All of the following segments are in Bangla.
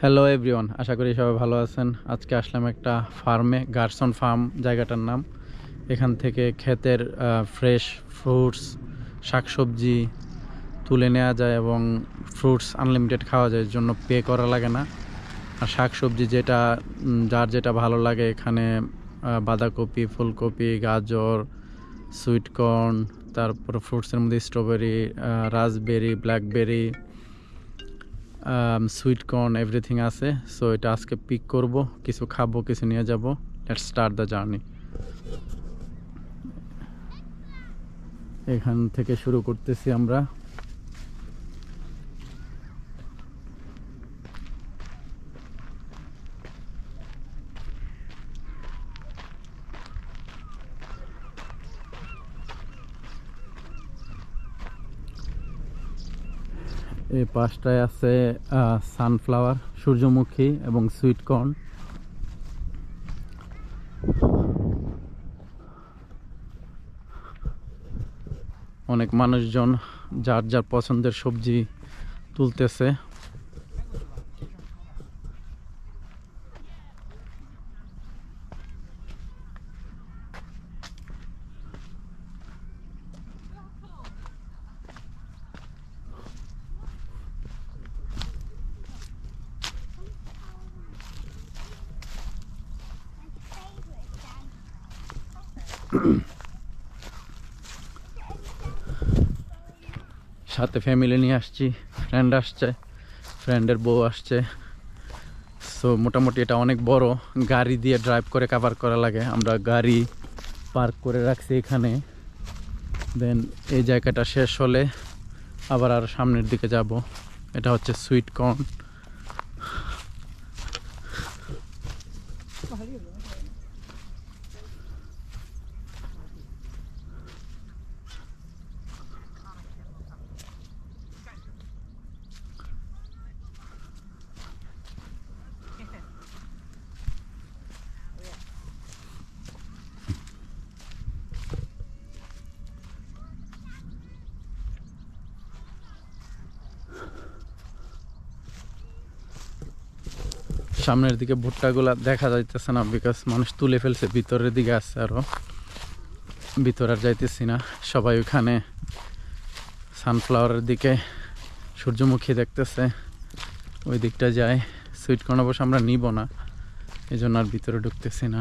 হ্যালো এভরিওয়ান আশা করি সবাই ভালো আছেন। আজকে আসলাম একটা ফার্মে গার্সন ফার্ম জায়গাটার নাম। এখান থেকে ক্ষেতের ফ্রেশ ফ্রুটস শাকসবজি তুলে নেওয়া যায় এবং ফ্রুটস আনলিমিটেড খাওয়া যায় জন্য পে করা লাগে না। আর শাকসবজি যেটা যার যেটা ভালো লাগে, এখানে বাঁধাকপি, ফুলকপি, গাজর সুইটকর্ন তারপর ফ্রুটসের মধ্যে strawberry raspberry blackberry sweet corn everything আছে সো এটা আজকে পিক করব, কিছু খাব, কিছু নিয়ে যাব। লেটস স্টার্ট দ্য জার্নি এখান থেকে শুরু করতেছি আমরা। এই পাশটায় আছে সানফ্লাওয়ার সূর্যমুখী এবং সুইট কর্ন অনেক মানুষজন যার যার পছন্দের সবজি তুলতেছে। সাথে ফ্যামিলি নিয়ে আসছি ফ্রেন্ড আসছে ফ্রেন্ডের বউ আসছে। সো মোটামুটি এটা অনেক বড় গাড়ি দিয়ে ড্রাইভ করে কাভার করা লাগে। আমরা গাড়ি পার্ক করে রাখছি এখানে। দেন এই জায়গাটা শেষ হলে আবার আর সামনের দিকে যাব। এটা হচ্ছে সুইট কর্ন সামনের দিকে ভুট্টাগুলা দেখা যাইতেছে না বিকজ মানুষ তুলে ফেলছে, ভিতরের দিকে আসছে আরও। ভিতরে আর যাইতেছি না। সবাই ওখানে সানফ্লাওয়ারের দিকে সূর্যমুখী দেখতেছে। ওই দিকটা যায়। সুইট কর্ন অবশ্য আমরা নিব না এই জন্য আর ভিতরে ঢুকতেছি না।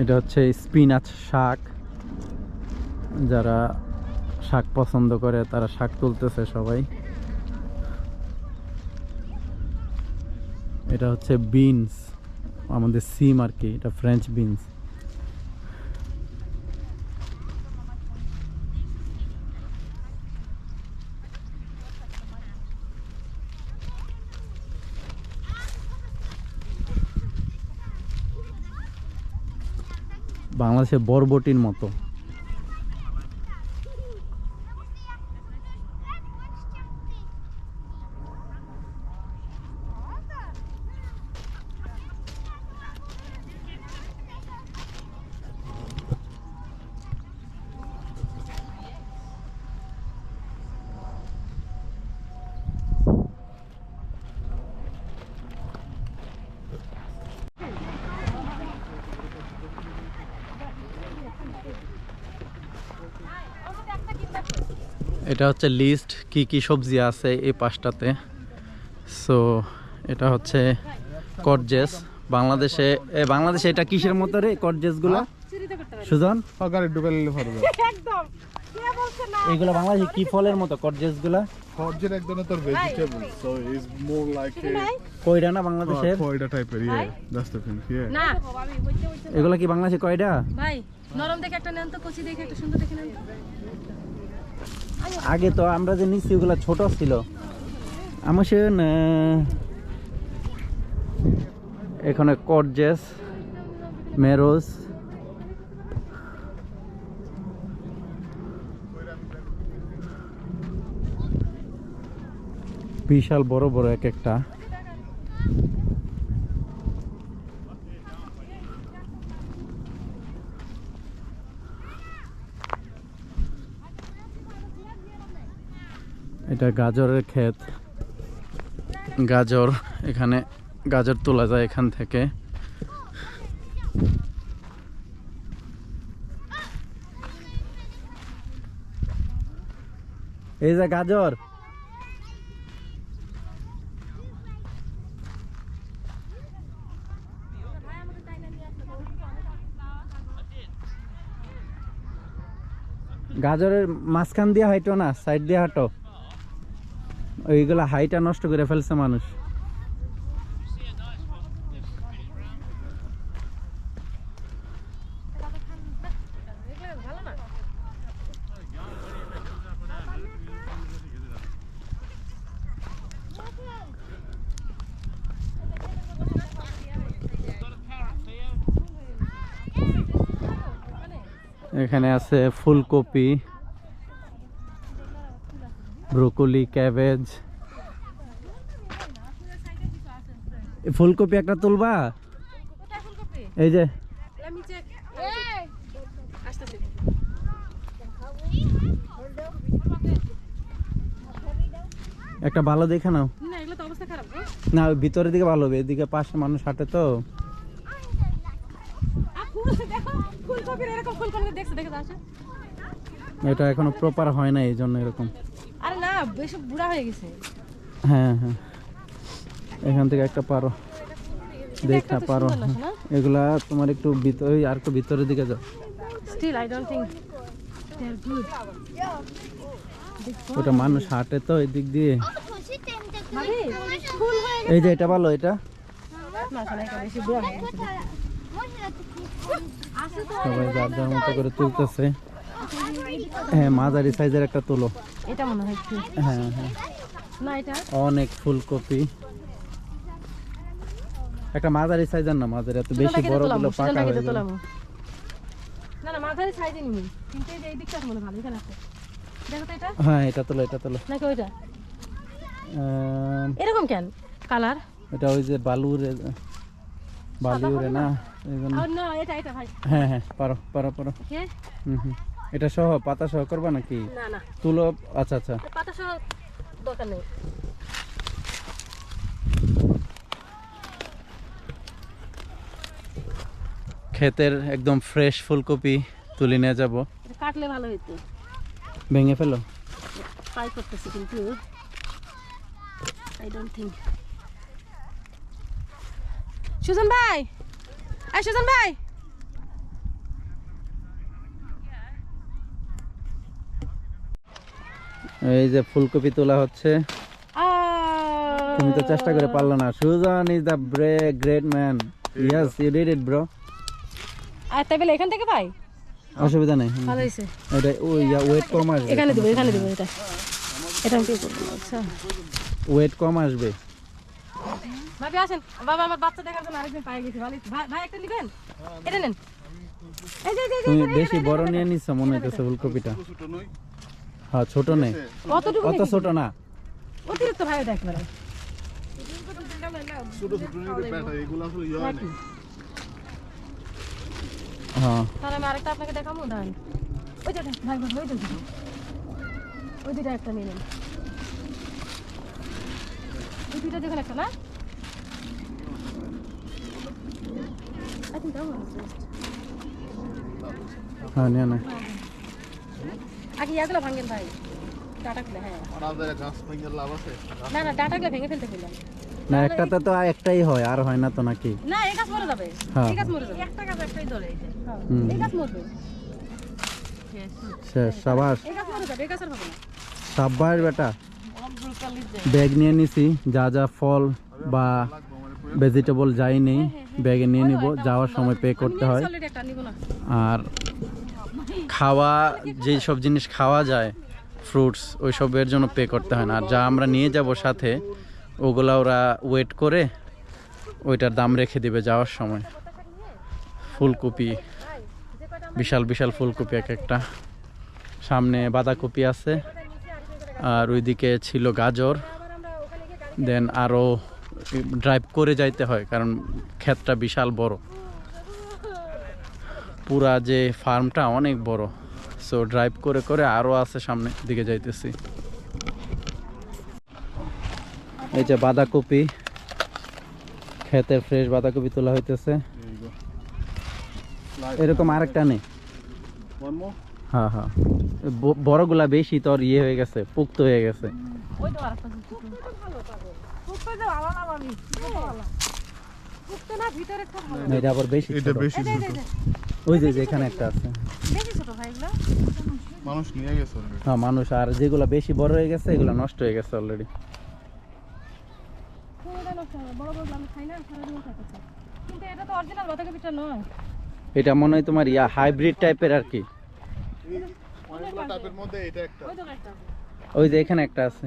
এটা হচ্ছে স্পিনাচ শাক। যারা শাক পছন্দ করে, তারা শাক তুলতেছে সবাই। এটা হচ্ছে বিনস, আমাদের সিম আর কি এটা ফ্রেঞ্চ বিনস বাংলাদেশে বরবটির মতো। এটা হচ্ছে লিস্ট কি কি সবজি আছে এই পাশটাতে। সো এটা হচ্ছে কটজেস। বাংলাদেশে এ বাংলাদেশে এটা কিসের মতো রে কটজেসগুলো? সুজন? ঢুকে নিলে পারবে একদম। কে বলছে না? এইগুলো বাংলাদেশে কি ফলের মতো কটজেসগুলো? ফরজের এক ধরনের তোর vegetable so is more like a কইরা না বাংলাদেশের? ফয়ডা টাইপের ইয়ে দ্যাটস দ্য থিং ইয়ে না। এগুলো কি বাংলাদেশে কয়ডা? ভাই নরম দেখে একটা নেন তো কচি দেখে একটা সুন্দর দেখে নেন তো। আগে তো আমরা যে নিচ্ছি ওগুলো ছোট ছিল। আমার সে এখানে কটজেস মেরোজ। বিশাল বড় বড় এক একটা। এটা গাজরের ক্ষেত। গাজর, এখানে গাজর তোলা যায় এখান থেকে। এই যে গাজর। গাজরের মাঝখান দিয়ে হাইটো না সাইড দিয়ে হাঁটো। ওইগুলা হাইটা নষ্ট করে ফেলছে মানুষ। এখানে আছে ফুলকপি। Broccoli cabbage. ফুলকপি একটা তুলবা? এই যে। একটা ভালো দেখে নাও। না ভিতরের দিকে ভালো হবে এদিকে পাশে মানুষ হাঁটে তো। আসে এটা এখনও প্রপার হয় না এই জন্য এরকম। বুড়া হয়ে গেছে। হ্যাঁ হ্যাঁ। এখান থেকে একটা পারো। দেখা পারো না? এগুলা তোমার একটু ভিতরে আর একটু ভিতরের দিকে যাও। Still I don't think they are good ওটা মানুষ হাঁটে তো এই দিক দিয়ে এই যে এটা ভালো এটা? হয়ে সবাই যার যার মতো করে তুলতেছে। হ্যাঁ মাঝারি সাইজের একটা তুলো। এটা মনে হয় হ্যাঁ হ্যাঁ। না এটা? অনেক ফুলকপি। একটা মাঝারি সাইজের না মাঝারি এত বেশি বড়গুলো পাকা হয়ে যাবে না না মাথায় সাইজে নিবি। কিন্তু এই দিকটা মনে ভালো এখানে আছে। দেখো তো এটা। হ্যাঁ এটা তোলো এটা তোলো। নাকি ওইটা? এরকম কেন? কালার? এটা ওই যে বালুরে বালিউরে না না এটা এটা ভাই। হ্যাঁ হ্যাঁ পারো পারো পারো। হুম হুম। এটা সহ পাতা সহ করবা নাকি? না না। তুলো আচ্ছা আচ্ছা। পাতা সহ দরকার নেই। ক্ষেতের একদম ফ্রেশ ফুলকপি তুলে নিয়ে যাব। কাটলে ভালো হইতো। ভেঙে ফেলো? ট্রাই করতেছি কিন্তু। আই ডোন্ট থিঙ্ক সুজন ভাই! সুজন ভাই! এই যে ফুলকপি তোলা হচ্ছে। তুমি তো চেষ্টা করে পারল না। Sujan is the great man yes you did it bro আর তাই বলে এখান থেকে পাই? অসুবিধা নেই। ভালো হয়েছে। এটা ওই ওয়েট কম আসবে। এখানে দেবো এখানে দেবো এটা। এটা আমি পে করব আচ্ছা। ওয়েট কম আসবে। ভাবি আসেন। বাবা আমার বাচ্চা দেখার জন্য আরেকদিন পাই গেছি। ভালো ভাই ভাই একটা নেবেন? এটা নেন। এই যে, এই যে, তুমি বেশি বড় নিয়ে নিচ্ছ মনে হইতেছে ফুলকপিটা। হ্যাঁ ছোট নেই। অত? ছোট না। অতিরিক্ত ভাই ওটা একবারে ছোট ছোট বেটা এগুলো আসলে ইয়ে হয় না নাকি? হ্যাঁ। তাহলে আমি আরেকটা আপনাকে দেখাবো? দাঁড়ান। ওই যে ভাই ভাই ওই দুটো। ওই দুটো একটা নিয়ে নেন। ওই দুটো দেখুন একটা না? I think that one was হ্যাঁ নিয়ে না আগে ইয়াগুলো ভাঙেন ভাই। ডাটাগুলো হ্যাঁ। আমাদের গাছ ভাঙার লাভ আছে? না না ডাটাগুলো ভেঙে ফেলতে ফেললাম না একটাতে তো একটাই হয় আর হয় না তো নাকি? না এই গাছ মরে যাবে। হ্যাঁ, এই গাছ মরে যাবে। একটা গাছ একটাই ধরে এই গাছ মরবে। শেষ সাবাস। এই গাছ মরে যাবে এই গাছ আর হবে না। সাব্বাস বেটা। ব্যাগ নিয়ে নিছি যা যা ফল বা ভেজিটেবল যাই নেই ব্যাগে নিয়ে নিব যাওয়ার সময় পে করতে হয়। আর খাওয়া যেই সব জিনিস খাওয়া যায় ফ্রুটস ওই সবের জন্য পে করতে হয় না। আর যা আমরা নিয়ে যাব সাথে, ওগুলা ওরা ওয়েট করে, ওইটার দাম রেখে দিবে যাওয়ার সময়। ফুলকপি, বিশাল বিশাল ফুলকপি এক একটা। সামনে বাঁধাকপি আছে, আর ওইদিকে ছিল গাজর। দেন আরও ড্রাইভ করে যাইতে হয়, কারণ ক্ষেতটা বিশাল বড়। পুরা যে ফার্মটা অনেক বড়। সো ড্রাইভ করে করে আরও আছে সামনে দিকে যাইতেছি। এই যে বাঁধাকপি ক্ষেতের ফ্রেশ বাঁধাকপি তোলা হইতেছে। এরকম আরেকটা নেই. হ্যাঁ হ্যাঁ। বড়গুলা বেশি তোর ইয়ে হয়ে গেছে পুক্ত হয়ে গেছে। ওই তো আরেকটা ছোট ভালো পাবো ফুটতে যে ভালো না মামি ভালো ফুটতে না ভিতরে একটা ভালো। এটা আবার বেশি এটা ছোট। বেশি এই যে, এই যে, ছোট। এই যে, ওই যে যে এখানে একটা আছে। বেশি ছোট ভাই এগুলো? মানুষ নিয়ে গেছে already. হ্যাঁ মানুষ আর যেগুলো বেশি বড় হয়ে গেছে এগুলো নষ্ট হয়ে গেছে অলরেডি পুরোটা নষ্ট হবে। বড় বড় আমি খাই না সারাদিন খাইতেছে কিন্তু এটা তো অরিজিনাল বাঁধাকপিটা নয়। এটা মনে হয় তোমার ইয়া হাইব্রিড টাইপের আর কি। ওই যে এখানে একটা আছে।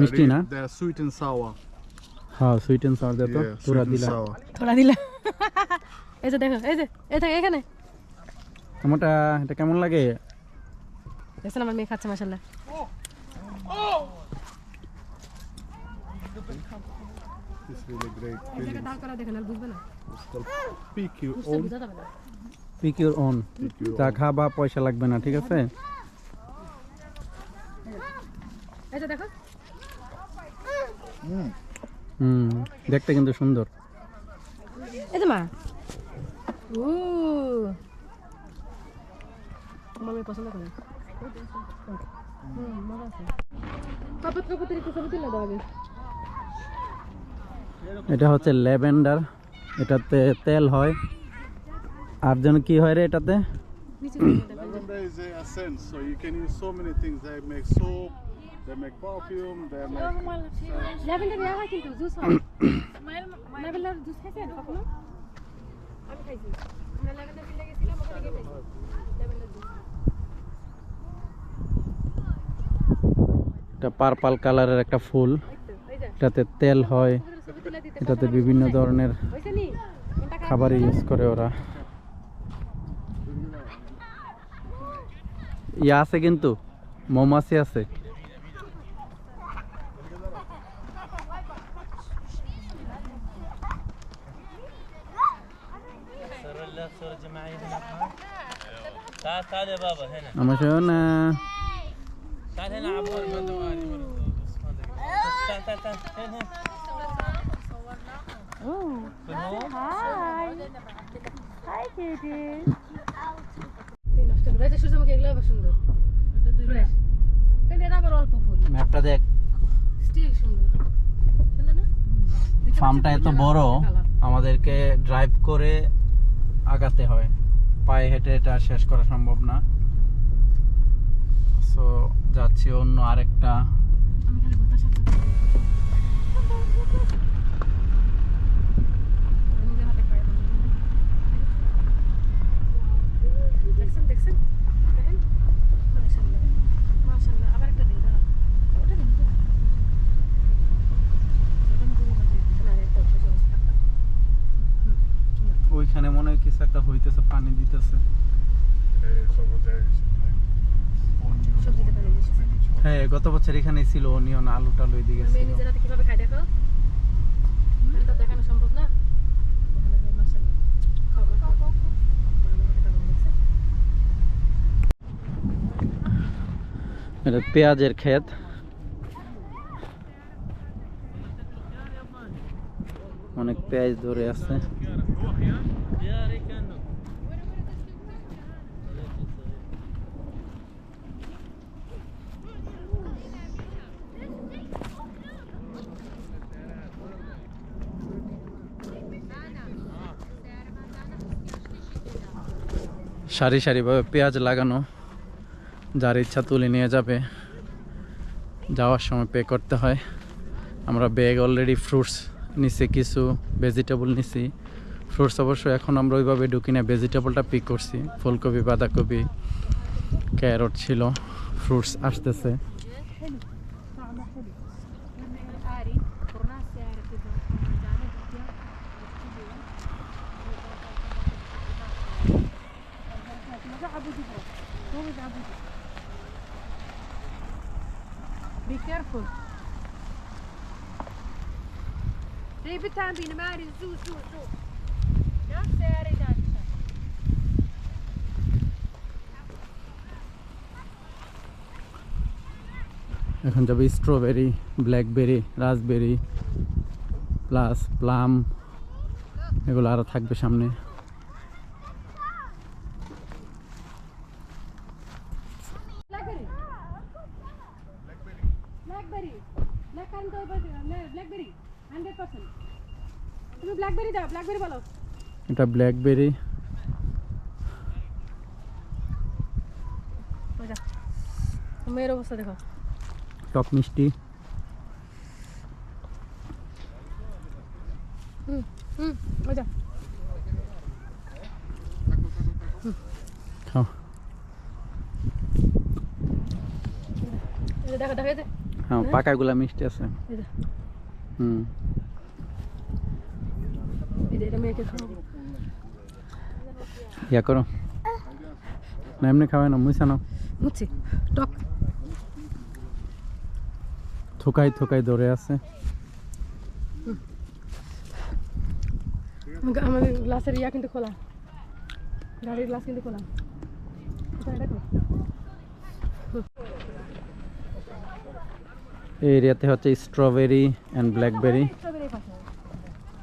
মিষ্টি না? Are sweet and হ্যাঁ সুইট এন্ড সাওয়ার দে তো sweet দিলা। থোড়া দিলে। এই যে দেখো এই যে এই থাকে এখানে। আমারটা এটা কেমন লাগে? দেখছেন আমার মেয়ে খাচ্ছে মাসাল্লাহ it's really great pick your own. pick your own. খাবা পয়সা লাগবে না ঠিক আছে এই যে দেখো mm. হুম দেখতে কিন্তু সুন্দর। এই মা। ও আমার মেয়ে পছন্দ করে। হুম মজা আছে। কাপড় কাপড় একটু ছবি তুলে দাও আগে। এটা হচ্ছে ল্যাভেন্ডার এটাতে তেল হয়। আর যেন কি হয় রে এটাতে? নিচে দিয়ে Lavender is a essence, so you can use so many things. They make soap, they make perfume, they make. ইয়া হয় কিন্তু জুস হয় ল্যাভেন্ডার জুস খাইছেন কখনো আমি খাইছি আমরা ল্যাভেন্ডার কিনতে গেছিলাম ওখানে গিয়ে খাইছি ল্যাভেন্ডার জুস এটা পার্পাল কালারের একটা ফুল। এটাতে তেল হয়। এটাতে বিভিন্ন ধরনের খাবারে ইউজ করে ওরা। ইয়া আছে কিন্তু মৌমাছি আছে। تعال تعال يا بابا هنا আমার শোনা تعال هنا عبود تعال تعال تعال هنا هنا في النوم এই নষ্ট করে এই যে সূর্যমুখী এগুলো আবার সুন্দর ফ্রেশ কিন্তু এটা আবার অল্প ফুল ম্যাপটা দেখ স্টিল সুন্দর সুন্দর না দেখতে ফার্মটা পাচ্ছেন? এত বুঝলেন? বড় কালার। আমাদেরকে ড্রাইভ করে আগাতে হয় পায়ে হেঁটে এটা শেষ করা সম্ভব না। সো যাচ্ছি অন্য আরেকটা আমি খালি বাতাস আসতে চাই। নিজের হাতে খাই এখন। দেখছেন দেখছেন দেখেন মাশাআল্লাহ মাশাআল্লাহ আবার একটা দিন দাঁড়ান ওটা দিন তো। ওটা আমি বুঝতে পারছি না রে তো বুঝে অবস্থা ওইখানে মনে হয় কিছু একটা হইতেছে পানি দিতেছে. হ্যাঁ গত বছর এখানে ছিল অনিয়ন আলু টালু এদিকে কীভাবে দেখো? দেখানো সম্ভব না? এটা পেঁয়াজের ক্ষেত। অনেক পেঁয়াজ ধরে আছে। সারি সারিভাবে পেঁয়াজ লাগানো, যার ইচ্ছা তুলে নিয়ে যাবে। যাওয়ার সময় পে করতে হয়। আমরা ব্যাগ অলরেডি ফ্রুটস নিছি, কিছু ভেজিটেবল নিছি। ফ্রুটস অবশ্য এখন আমরা ওইভাবে ঢুকি না ভেজিটেবলটা পিক করছি। ফুলকপি, বাঁধাকপি ক্যারট ছিল ফ্রুটস আসতেছে। Be careful. Ribi tam benim Mari. Zu zu zu. Yap seyreden. এখন যাবে strawberry blackberry raspberry plus plum এগুলো আরও থাকবে সামনে এটা ব্ল্যাকবেরি মেয়ের অবস্থা দেখো। টক মিষ্টি। খাও। এই যে দেখো দেখো এই যে হ্যাঁ পাকাগুলা মিষ্টি আছে। হুম। এটা মেয়েকে খাওয়াবো। ইয়া করো না এমনি খাওয়াই না মুইসা নাও টক থোকাই থোকাই ধরে আছে আমাদের গ্লাসের ইয়া কিন্তু খোলা। গাড়ির গ্লাস কিন্তু খোলা। এই এরিয়াতে হচ্ছে স্ট্রবেরি অ্যান্ড ব্ল্যাকবেরি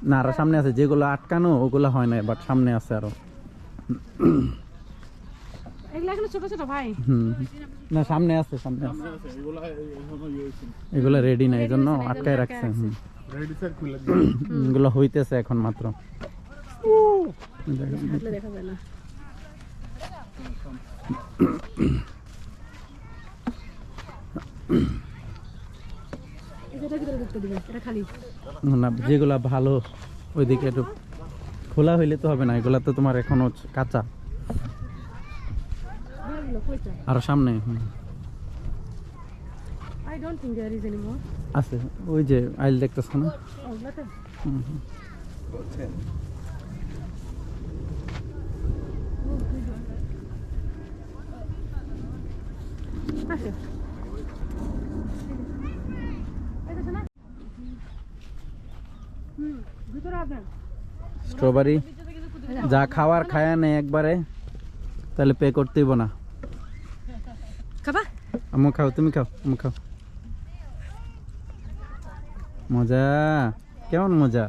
না আরও সামনে আছে যেগুলো আটকানো ওগুলো হয় না বাট সামনে আছে আরও। এগুলো ছোট ছোট ভাই। হুম। না সামনে আছে সামনে আছে। এগুলা এগুলো রেডি না এই জন্য Ready আছে না, এই জন্য আটকায় রাখছে হুম রেডি স্যার খুলে এগুলো হইতেছে এখন মাত্র। দেখা যায় না। যেগুলা ভালো ওইদিকে একটু খোলা হইলে তো হবে না এগুলা তো তোমার এখনও কাঁচা। আর সামনে আছে ওই যে আইল দেখতেছ না? হুম, দেখো না হুম ভিতরে আসবেন স্ট্রবেরি। যা খাওয়ার খায়া নেই একবারে তাহলে পে করতেইব না। খাবা? আমু খাও তুমি খাও আমু খাও। মজা কেমন মজা?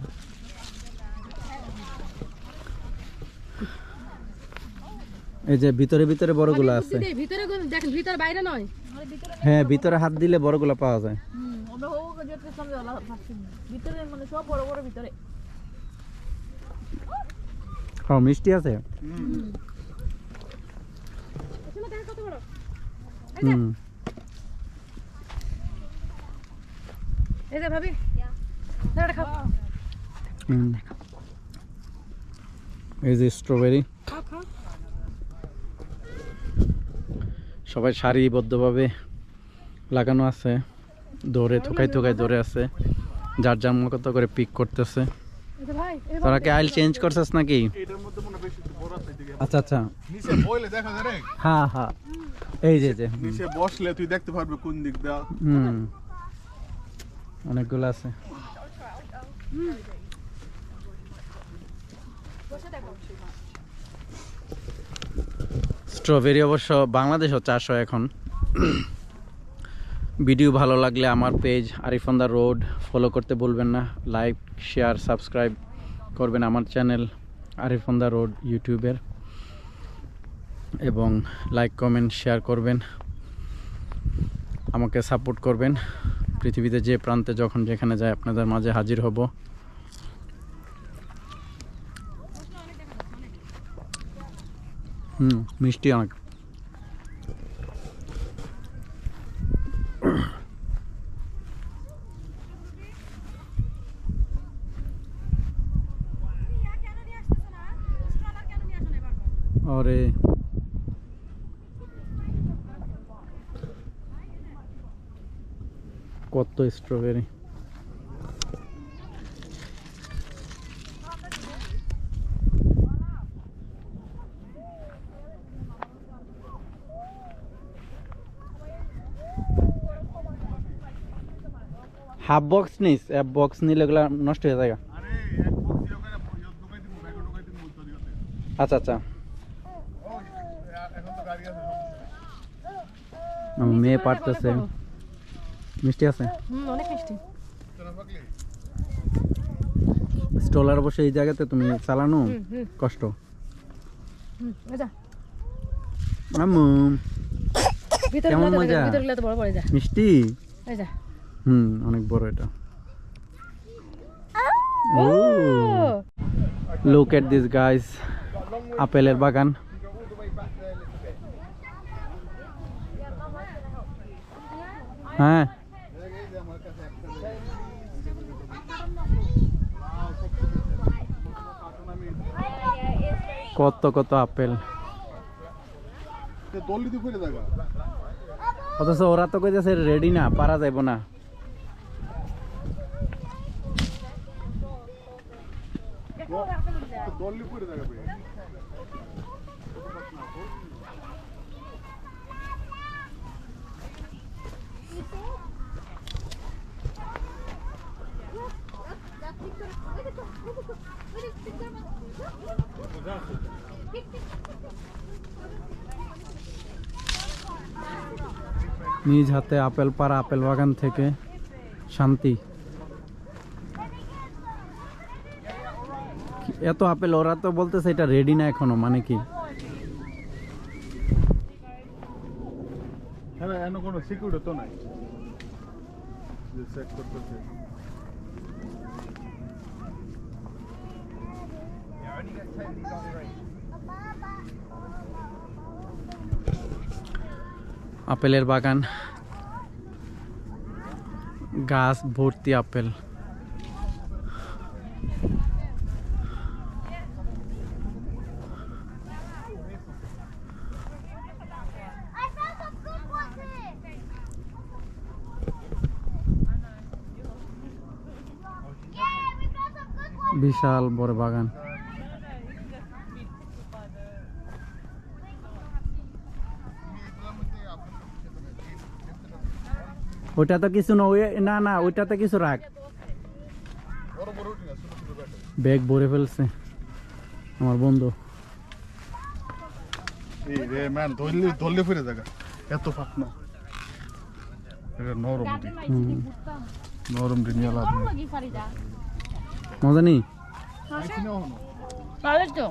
এই যে ভিতরে ভিতরে বড়গুলো আছে। ভিতরে কোন- দেখেন ভিতরে বাইরে নয়। হ্যাঁ ভিতরে হাত দিলে বড়গুলো পাওয়া যায়। আমরা হোক যেতে ভিতরে মানে সব বড় বড় ভিতরে। হ্যাঁ মিষ্টি আছে? হুম। এই যে স্ট্রবেরি সবাই সারিবদ্ধভাবে লাগানো আছে। দৌড়ে থোকাই থোকাই দৌড়ে আছে। যার যার মতো করে পিক করতেছে। তোরা কি আইল চেঞ্জ করছিস নাকি? আচ্ছা আচ্ছা। নিচে বইলে দেখা যায় রে। হ্যাঁ হ্যাঁ এই যে যে। নিচে বসলে তুই দেখতে পারবি কোন দিক দা হুম। অনেকগুলো আছে। স্ট্রবেরি অবশ্য বাংলাদেশও চাষ হয় এখন। ভিডিও ভালো লাগলে আমার page Arif on the road follow করতে বলবেন না। লাইক শেয়ার সাবস্ক্রাইব করবেন আমার channel Arif on the road ইউটিউবের। এবং লাইক কমেন্ট শেয়ার করবেন। আমাকে সাপোর্ট করবেন। পৃথিবীতে যে প্রান্তে, যখন যেখানে যায় আপনাদের মাঝে হাজির হব। হুম, মিষ্টি অনেক ওরে কত স্ট্রবেরি হাফ বক্স নিস এক বক্স নিলে এগুলা নষ্ট হয়ে যায় আরে এক বক্স দিয়ে ওখানে ইয়ে ঢুকাই দিব ব্যাগে ঢুকাই দিব মুলতো দিতে আচ্ছা আচ্ছা। ও এখন তো গাড়ি আছে আমার মেয়ে পারতেছে। মিষ্টি আছে? অনেক মিষ্টি। স্টলার বসে এই জায়গাতে তুমি চালানো হুম হুম। কষ্ট। আম্মু কেমন মজা? মিষ্টি? হুম অনেক বড় এটা। ও! লুক এট দিস গাইস আপেলের বাগান। হ্যাঁ। কত কত আপেল। অথচ ওরা তো কইতেছে রেডি না পারা যাইব না। জায়গা পেয়ে নিজ হাতে আপেল পাড়া, আপেল বাগান থেকে শান্তি। এত আপেল, ওরা তো বলতেছে এটা রেডি না এখনও মানে কি? হ্যাঁ এন কোনো সিকিউরিটি তো নাই। চেক করতেছে। আপেলের বাগান। গাছ ভর্তি আপেল। বিশাল বড় বাগান। ওইটা তো কিছু না ওই না না ওইটাতে কিছু রাখ। ব্যাগ ভরে ফেলছে আমার বন্ধু। এই রে ম্যান দললে দললে ফিরে জায়গা। এত ফাক নরম নিয়ে লাভ নেই মজা নেই আইছি না ভালো তো?